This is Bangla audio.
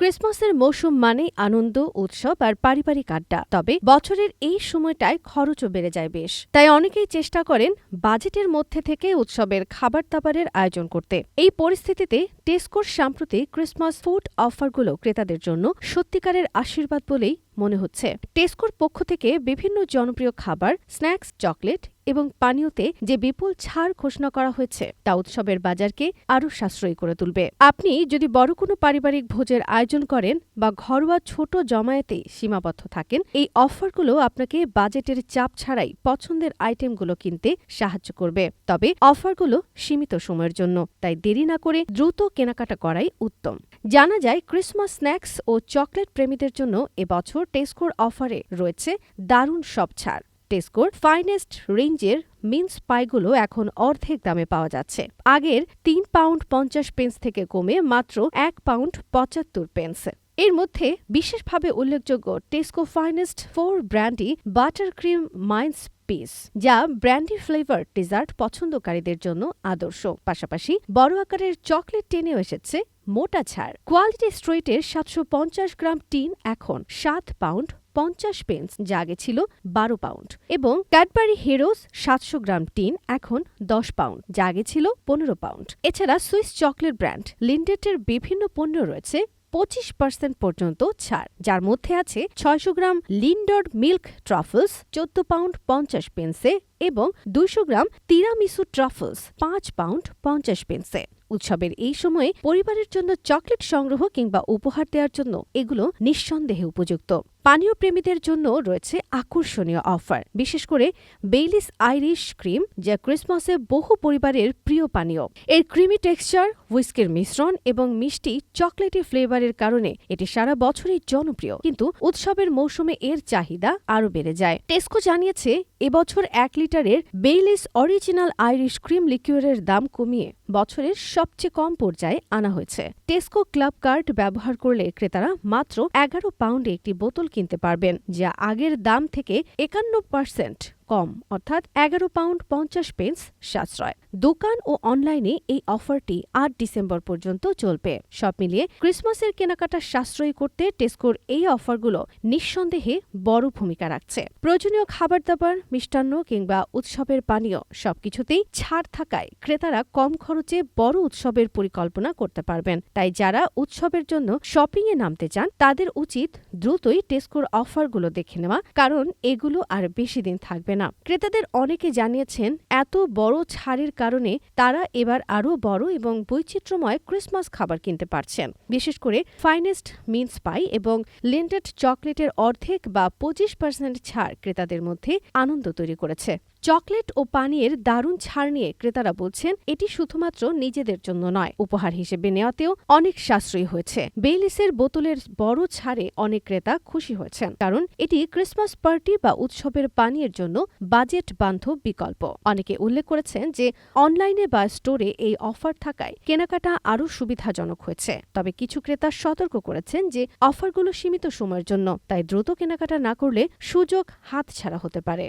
ক্রিসমাসের মৌসুম মানেই আনন্দ, উৎসব আর পারিবারিক আড্ডা। তবে বছরের এই সময়টায় খরচও বেড়ে যায় বেশ। তাই অনেকেই চেষ্টা করেন বাজেটের মধ্যে থেকে উৎসবের খাবার দাবারের আয়োজন করতে। এই পরিস্থিতিতে টেস্কোর সাম্প্রতিক ক্রিসমাস ফুড অফারগুলো ক্রেতাদের জন্য সত্যিকারের আশীর্বাদ বলেই মনে হচ্ছে। টেস্কোর পক্ষ থেকে বিভিন্ন জনপ্রিয় খাবার, স্ন্যাক্স, চকলেট এবং পানীয়তে যে বিপুল ছাড় ঘোষণা করা হয়েছে, তা উৎসবের বাজারকে আরও সাশ্রয়ী করে তুলবে। আপনি যদি বড় কোনো পারিবারিক ভোজের আয়োজন করেন বা ঘরোয়া ছোট জমায়েতে সীমাবদ্ধ থাকেন, এই অফারগুলো আপনাকে বাজেটের চাপ ছাড়াই পছন্দের আইটেমগুলো কিনতে সাহায্য করবে। তবে অফারগুলো সীমিত সময়ের জন্য, তাই দেরি না করে দ্রুত কেনাকাটা করাই উত্তম। জানা যায়, ক্রিসমাস স্ন্যাক্স ও চকলেট প্রেমীদের জন্য এবছর টেস্কোর অফারে রয়েছে দারুণ সব ছাড়। টেস্কোর ফাইনেস্ট রেঞ্জের মিন্স পাইগুলো এখন অর্ধেক দামে পাওয়া যাচ্ছে। আগের তিন পাউন্ড পঞ্চাশ পেন্স থেকে কমে মাত্র এক পাউন্ড পঁচাত্তর পেন্স এর মধ্যে বিশেষভাবে উল্লেখযোগ্য Tesco finest four brandy butter cream mince pies যা ব্র্যান্ডি ফ্লেভার ডেজার্ট পছন্দকারীদের জন্য আদর্শ। পাশাপাশি বড় আকারের চকলেট টেনেও এসেছে মোটা ছাড়। কোয়ালিটি স্ট্রেটের সাতশো পঞ্চাশ গ্রাম টিন এখন সাত পাউন্ড পঞ্চাশ পেন্স যা আগে ছিল বারো পাউন্ড এবং ক্যাডবারি হিরোজ সাতশো গ্রাম টিন, এখন দশ পাউন্ড, যা আগে ছিল পনেরো পাউন্ড। এছাড়া সুইস চকলেট ব্র্যান্ড লিন্ডেটের বিভিন্ন পণ্য রয়েছে পঁচিশ পার্সেন্ট পর্যন্ত ছাড়, যার মধ্যে আছে ছয়শো গ্রাম লিন্ডর মিল্ক ট্রাফলস, চোদ্দ পাউন্ড পঞ্চাশ পেন্সে এবং দুইশো গ্রাম তিরামিসু ট্রাফলস, পাঁচ পাউন্ড পঞ্চাশ পেন্সে উৎসবের এই সময়ে পরিবারের জন্য চকলেট সংগ্রহ কিংবা উপহার দেওয়ার জন্য এগুলো নিঃসন্দেহে উপযুক্ত। পানীয় প্রেমীদের জন্য রয়েছে আকর্ষণীয় অফার, বিশেষ করে বেইলিস আইরিশ ক্রিম, যা ক্রিসমাসে বহু পরিবারের প্রিয় পানীয়। এর ক্রিমি টেক্সচার, হুইস্কের মিশ্রণ এবং মিষ্টি চকলেটি ফ্লেভারের কারণে এটি সারা বছরই জনপ্রিয়, কিন্তু উৎসবের মৌসুমে এর চাহিদা আরও বেড়ে যায়। টেস্কো জানিয়েছে, এবছর এক লিটারের বেইলিস অরিজিনাল আইরিশ ক্রিম লিকুয়ারের দাম কমিয়ে বছরের সবচেয়ে কম পর্যায়ে আনা হয়েছে। টেস্কো ক্লাব কার্ড ব্যবহার করলে ক্রেতারা মাত্র এগারো পাউন্ডে একটি বোতল কিনতে পারবেন যা আগের দাম থেকে একান্ন পার্সেন্ট কম, অর্থাৎ এগারো পাউন্ড পঞ্চাশ পেন্স সাশ্রয়। দোকান ও অনলাইনে এই অফারটি আট ডিসেম্বর পর্যন্ত চলবে। সব মিলিয়ে ক্রিসমাসের কেনাকাটা সাশ্রয়ী করতে টেস্কোর এই অফারগুলো নিঃসন্দেহে বড় ভূমিকা রাখছে। প্রয়োজনীয় খাবার দাবার মিষ্টান্ন কিংবা উৎসবের পানীয় সবকিছুতেই ছাড় থাকায় ক্রেতারা কম খরচে বড় উৎসবের পরিকল্পনা করতে পারবেন। তাই যারা উৎসবের জন্য শপিংয়ে নামতে চান, তাদের উচিত দ্রুতই টেস্কোর অফারগুলো দেখে নেওয়া, কারণ এগুলো আর বেশি দিন থাকবে না। ক্রেতাদের অনেকে জানিয়েছেন, এত বড় ছাড়ের কারণে তারা এবার আরও বড় এবং বৈচিত্র্যময় ক্রিসমাস খাবার কিনতে পারছেন। বিশেষ করে ফাইনেস্ট মিন্স পাই এবং লিন্ডেড চকলেটের অর্ধেক বা পঁচিশ পার্সেন্ট ছাড় ক্রেতাদের মধ্যে আনন্দ তৈরি করেছে। চকলেট ও পানীয়ের দারুণ ছাড় নিয়ে ক্রেতারা বলছেন, এটি শুধুমাত্র নিজেদের জন্য নয়, উপহার হিসেবে নেওয়াতেও অনেক সাশ্রয়ী হয়েছে। বেইলিসের বোতলের বড় ছাড়ে অনেক ক্রেতা খুশি হয়েছেন, কারণ এটি ক্রিসমাস পার্টি বা উৎসবের পানীয়ের জন্য বাজেট বান্ধব বিকল্প। অনেকে উল্লেখ করেছেন যে, অনলাইনে বা স্টোরে এই অফার থাকায় কেনাকাটা আরও সুবিধাজনক হয়েছে। তবে কিছু ক্রেতা সতর্ক করেছেন যে, অফারগুলো সীমিত সময়ের জন্য, তাই দ্রুত কেনাকাটা না করলে সুযোগ হাতছাড়া হতে পারে।